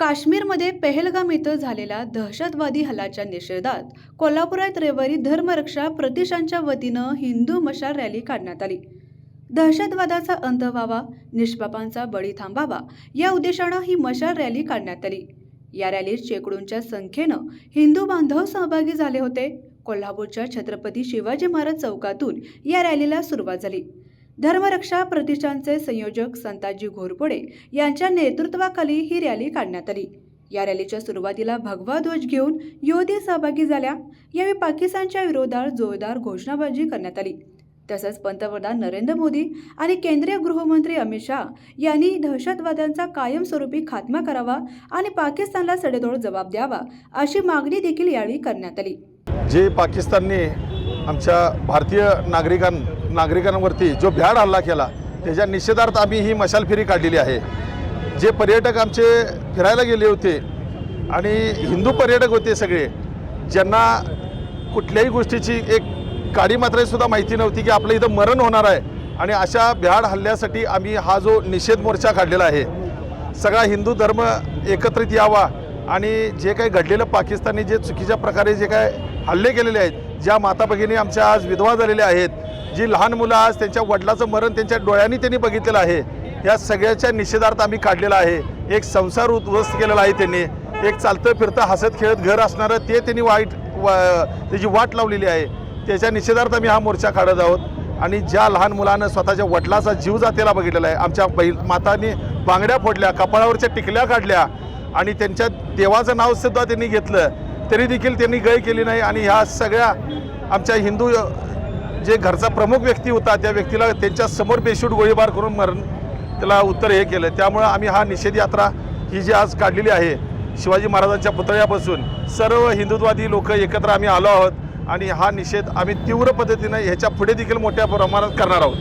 काश्मीरमध्ये पेहलगाम इथं झालेल्या दहशतवादी हल्ल्याच्या निषेधात कोल्हापुरात रविवारी धर्मरक्षा प्रतिष्ठानच्या वतीनं हिंदू मशाल रॅली काढण्यात आली. दहशतवादाचा अंत व्हावा निष्पापांचा बळी थांबावा या उद्देशानं ही मशाल रॅली काढण्यात आली. या रॅलीत शेकडोंच्या संख्येनं हिंदू बांधव सहभागी झाले होते. कोल्हापूरच्या छत्रपती शिवाजी महाराज चौकातून या रॅलीला सुरुवात झाली. धर्मरक्षा प्रतिष्ठानचे संयोजक संताजी घोरपडे यांच्या नेतृत्वाखाली ही रॅली काढण्यात आली. या रॅलीच्या सुरुवातीला भगवा ध्वज घेऊन युवती सहभागी झाल्या. यावेळी पाकिस्तानच्या विरोधात जोरदार घोषणाबाजी करण्यात आली. तसंच पंतप्रधान नरेंद्र मोदी आणि केंद्रीय गृहमंत्री अमित शहा यांनी दहशतवाद्यांचा कायमस्वरूपी खात्मा करावा आणि पाकिस्तानला सडेतोड जबाब द्यावा अशी मागणी देखील यावेळी करण्यात आली. जे पाकिस्तानने आमच्या भारतीय नागरिकांना नागरिकांवरती जो भ्याड हल्ला केला त्याच्या निषेधार्थ आम्ही ही मशाल फेरी काढलेली आहे. जे पर्यटक आमचे फिरायला गेले होते आणि हिंदू पर्यटक होते सगळे ज्यांना कुठल्याही गोष्टीची एक काडी मात्रासुद्धा माहिती नव्हती की आपलं इथं मरण होणार आहे. आणि अशा भ्याड हल्ल्यासाठी आम्ही हा जो निषेध मोर्चा काढलेला आहे सगळा हिंदू धर्म एकत्रित यावा आणि जे काही घडलेलं पाकिस्तानी जे चुकीच्या प्रकारे जे काय हल्ले केलेले आहेत ज्या माता भगिनी आमच्या आज विधवा झालेल्या आहेत जी लहान मुलं आज त्यांच्या वडिलाचं मरण त्यांच्या डोळ्यांनी त्यांनी बघितलेलं आहे या सगळ्याच्या निषेधार्थ आम्ही काढलेला आहे. एक संसार उद्ध्वस्त केलेला आहे त्यांनी. एक चालतं फिरतं हसत खेळत घर असणारं ते त्यांनी वाईट वा त्याची वाट लावलेली आहे. त्याच्या निषेधार्थ आम्ही हा मोर्चा काढत आहोत. आणि ज्या लहान मुलानं स्वतःच्या वडिलाचा जीव जातेला बघितलेला आहे आमच्या बैल मातांनी बांगड्या फोडल्या कपाळावरच्या टिकल्या काढल्या आणि त्यांच्या देवाचं नावसुद्धा त्यांनी घेतलं तरी देखील त्यांनी गय केली नाही. आणि ह्या सगळ्या आमच्या हिंदू जे घरचा प्रमुख व्यक्ती होता त्या व्यक्तीला त्यांच्यासमोर बेशूट गोळीबार करून मरण त्याला उत्तर हे केलं. त्यामुळं आम्ही हा निषेध यात्रा ही जी आज काढलेली आहे शिवाजी महाराजांच्या पुतळ्यापासून सर्व हिंदुत्वादी लोक एकत्र आम्ही आलो आहोत आणि हा निषेध आम्ही तीव्र पद्धतीनं ह्याच्या पुढे देखील मोठ्या प्रमाणात करणार आहोत.